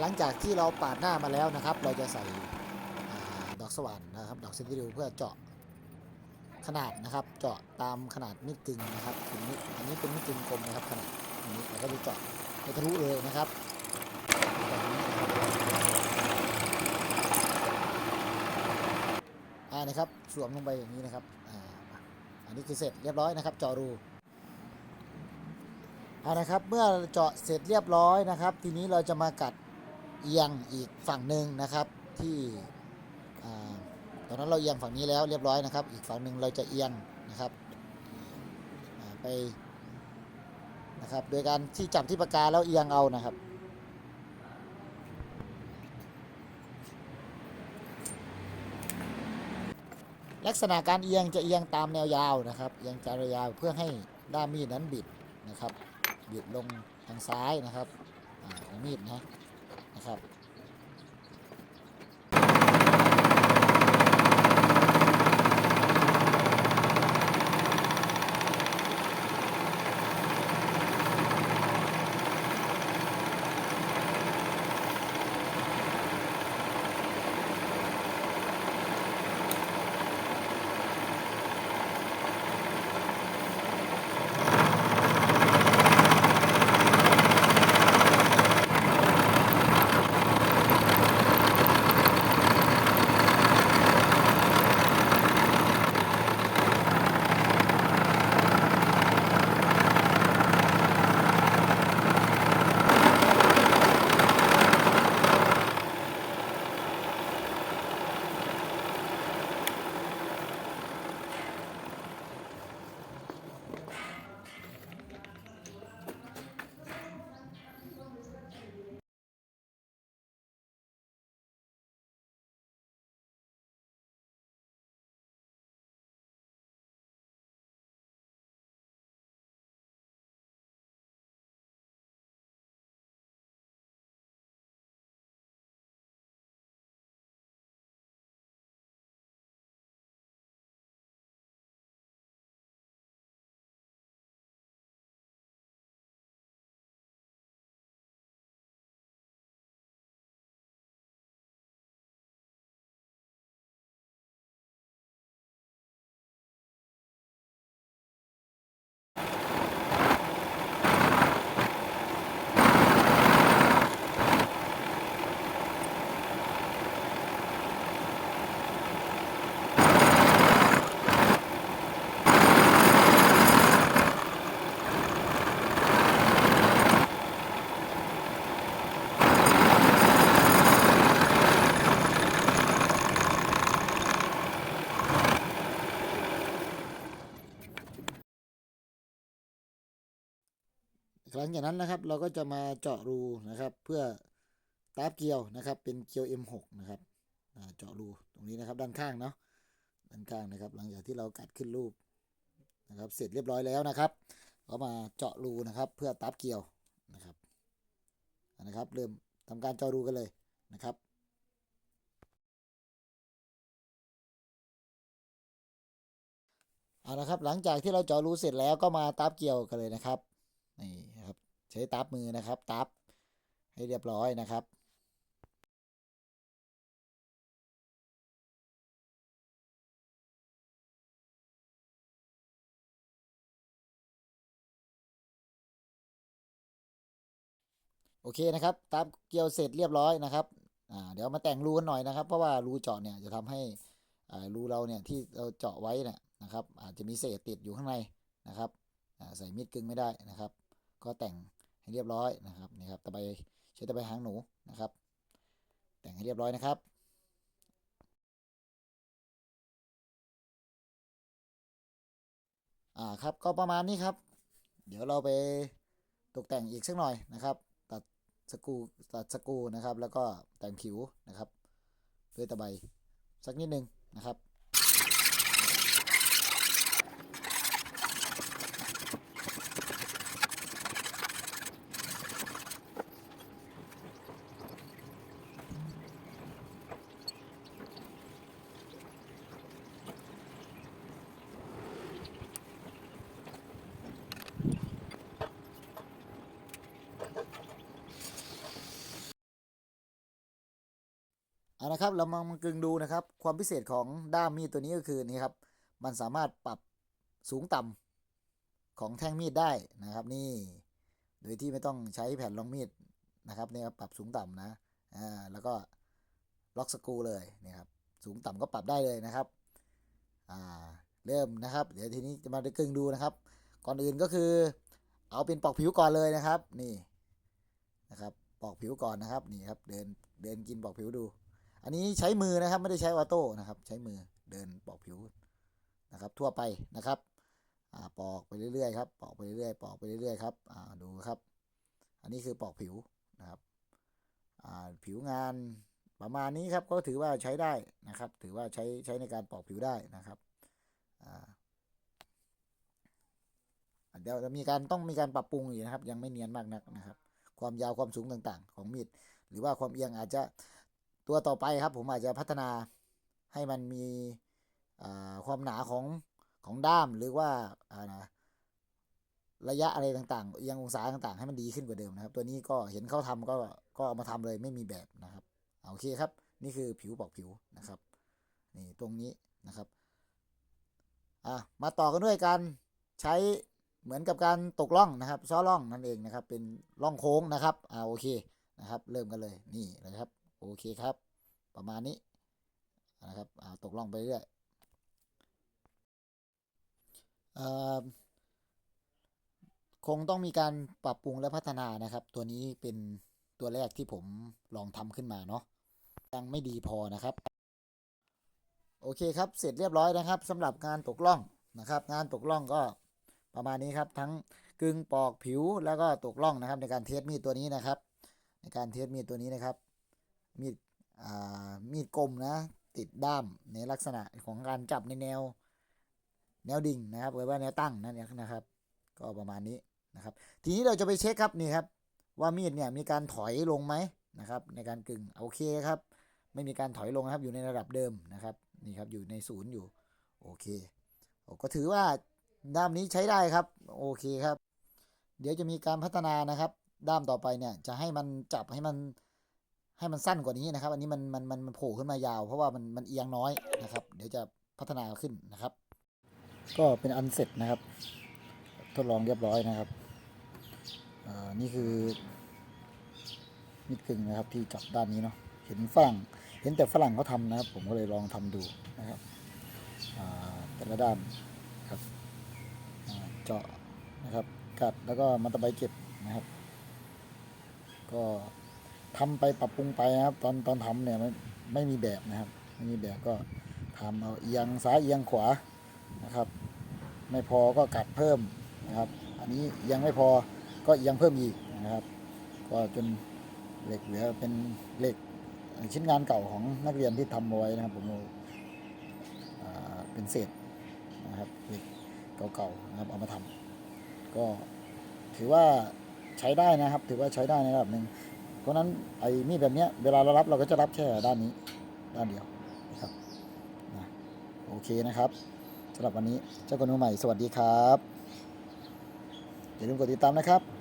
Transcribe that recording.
หลังจากที่เราปาดหน้ามาแล้วนะครับ เราจะใส่อดอกสว่านนะครับ ดอกเซนติริวเพื่อเจาะขนาดนะครับ เจาะตามขนาดมิดกึ่งนะครับนมิดอันนี้เป็นมิดกึ่งกลมนะครับขนาดอันนี้เราก็จะเจาะให้ทะลุเลยนะครับแบบนี้นะครับอ่านะครับสวมลงไปอย่างนี้นะครับอ่าอันนี้คือเสร็จเรียบร้อยนะครับเจาะรูเอานะครับ เมื่อเจาะเสร็จเรียบร้อยนะครับ ทีนี้เราจะมากัด เอียงอีกฝั่งหนึ่งนะครับที่ตอนนั้นเราเอียงฝั่งนี้แล้วเรียบร้อยนะครับ อีกฝั่งหนึ่งเราจะเอียงนะครับไปนะครับโดยการที่จับที่ปากกาแล้วเอียงเอานะครับลักษณะการเอียงจะเอียงตามแนวยาวนะครับ เอียงตามแนวยาวเพื่อให้ด้ามมีดนั้นบิดนะครับ บิดลงทางซ้ายนะครับอาของมีดนะนะ ครับ หลังจากนั้นนะครับเราก็จะมาเจาะรูนะครับ เพื่อตาบเกลียวนะครับ เป็นเกลียว M6 นะครับเจาะรูตรงนี้นะครับด้านข้างเนาะด้านข้างนะครับ หลังจากที่เรากัดขึ้นรูปนะครับ เสร็จเรียบร้อยแล้วนะครับก็มาเจาะรูนะครับ เพื่อตาบเกลียวนะครับนะครับ เริ่มทำการเจาะรูกันเลยนะครับเอาละครับหลังจากที่เราเจาะรูเสร็จแล้วก็มาตับเกี่ยวกันเลยนะครับ นี่ครับใช้ตับมือนะครับตับให้เรียบร้อยนะครับโอเคนะครับตับเกี่ยวเสร็จเรียบร้อยนะครับอ่าเดี๋ยวมาแต่งรูกันหน่อยนะครับ เพราะว่ารูเจาะเนี่ยจะทำให้อ่ารูเราเนี่ยที่เราเจาะไว้เนี่ยนะครับ อาจจะมีเศษติดอยู่ข้างในนะครับอ่าใส่มีดกึ่งไม่ได้นะครับ ก็แต่งให้เรียบร้อยนะครับนี่ครับตะไบใช้ตะไบหางหนูนะครับ แต่งให้เรียบร้อยนะครับอ่าครับก็ประมาณนี้ครับ เดี๋ยวเราไปตกแต่งอีกสักหน่อยนะครับ ตัดสกูตัดสกูนะครับ แล้วก็แต่งผิวนะครับ ด้วยตะไบสักนิดนึงนะครับ เอานะครับเรามามากึงดูนะครับ ความพิเศษของด้ามมีดตัวนี้ก็คือนี่ครับ มันสามารถปรับสูงต่ำของแท่งมีดได้นะครับ นี่โดยที่ไม่ต้องใช้แผ่นรองมีดนะครับนี่ครับปรับสูงต่ำนะอ่าแล้วก็ล็อกสกรูเลยนี่ครับสูงต่ำก็ปรับได้เลยนะครับอ่าเริ่มนะครับ เดี๋ยวทีนี้จะมาดูกึงดูนะครับ ก่อนอื่นก็คือ เอาเป็นปอกผิวก่อนเลยนะครับ นี่นะครับปอกผิวก่อนนะครับนี่ครับ เดินเดินกินปอกผิวดู อันนี้ใช้มือนะครับไม่ได้ใช้ออโต้นะครับ ใช้มือเดินปอกผิวนะครับ ทั่วไปนะครับอปอกไปเรื่อยๆครับปอกไปเรื่อยๆปอกไปเรื่อยๆครับดูครับ อันนี้คือปอกผิวนะครับผิวงานประมาณนี้ครับก็ถือว่าใช้ได้นะครับ ถือว่าใช้ใช้ในการปอกผิวได้นะครับเดี๋ยวจะมีการต้องมีการปรับปรุงอีกนะครับ ยังไม่เนียนมากนักนะครับ ความยาวความสูงต่างๆ ของมีดหรือว่าความเอียงอาจจะ ตัวต่อไปครับผมอาจจะพัฒนาให้มันมีความหนาของของด้ามหรือว่าาระยะอะไรต่างๆเอียงองศาต่างๆ ให้มันดีขึ้นกว่าเดิมนะครับ ตัวนี้ก็เห็นเขาทำก็ก็เอามาทำเลยไม่มีแบบนะครับโอเคครับ นี่คือผิวปอกผิวนะครับนี่ตรงนี้นะครับอะมาต่อกันด้วยการใช้เหมือนกับการตกล่องนะครับซ้อล่องนั่นเองนะครับ เป็นล่องโค้งนะครับอ่าโอเคนะครับ เริ่มกันเลยนี่เลยครับ โอเคครับ ประมาณนี้นะครับอ่าตกล่องไปเรื่อยอ่อคงต้องมีการปรับปรุงและพัฒนานะครับ ตัวนี้เป็นตัวแรกที่ผมลองทำขึ้นมาเนาะยังไม่ดีพอนะครับ โอเคครับเสร็จเรียบร้อยนะครับสำหรับงานตกล่องนะครับ งานตกล่องก็ประมาณนี้ครับทั้งกึ่งปอกผิวแล้วก็ตกล่องนะครับ ในการเทสมีดตัวนี้นะครับ ในการเทสมีดตัวนี้นะครับ มีดอ่ามีดกลมนะ ติดด้ามในลักษณะของการจับในแนว แนวดิ่งนะครับหรือว่าแนวตั้งนั่นเองนะครับ ก็ประมาณนี้นะครับ ทีนี้เราจะไปเช็คครับนี่ครับ ว่ามีดเนี่ยมีการถอยลงไหมนะครับ ในการกึ่งโอเคครับ ไม่มีการถอยลงนะครับอยู่ในระดับเดิมนะครับนี่ครับอยู่ในศูนย์อยู่โอเคโอ้ก็ถือว่าด้ามนี้ใช้ได้ครับโอเคครับ เดี๋ยวจะมีการพัฒนานะครับ ด้ามต่อไปเนี่ยจะให้มันจับให้มัน ให้มันสั้นกว่านี้นะครับ อันนี้มันมันมันมันโผล่ขึ้นมายาว เพราะว่ามันมันเอียงน้อยนะครับ เดี๋ยวจะพัฒนาขึ้นนะครับ ก็เป็นอันเสร็จนะครับ ทดลองเรียบร้อยนะครับนี่คือมิดกึ่งนะครับที่จับด้านนี้เนาะเห็นฝรั่งเห็นแต่ฝรั่งเขาทำนะครับ ผมก็เลยลองทำดูนะครับแต่ละด้านครับเจาะนะครับกัดแล้วก็มาตะไบเก็บนะครับ ก็ ทำไปปรับปรุงไปนะครับ ตอนตอนทำเนี่ยไม่ไม่มีแบบนะครับไม่มีแบบก็ทำเอาเอียงซ้ายเอียงขวานะครับ ไม่พอก็กัดเพิ่มนะครับ อันนี้ยังไม่พอก็เอียงเพิ่มอีกนะครับ ก็จนเหล็กเหลือเป็นเหล็กชิ้นงานเก่าของนักเรียนที่ทำเอาไว้นะครับผมเป็นเศษนะครับเหล็กเก่าๆนะครับเอามาทำก็ถือว่าใช้ได้นะครับ ถือว่าใช้ได้ในระดับหนึ่ง ราะนั้นไอ้มีดแบบเนี้ยเวลาเรารับเราก็จะรับแค่ด้านนี้ด้านเดียวนะครับนะโอเคนะครับสำหรับวันนี้เจ้าคนมือใหม่สวัสดีครับอย่าลืมกดติดตามนะครับ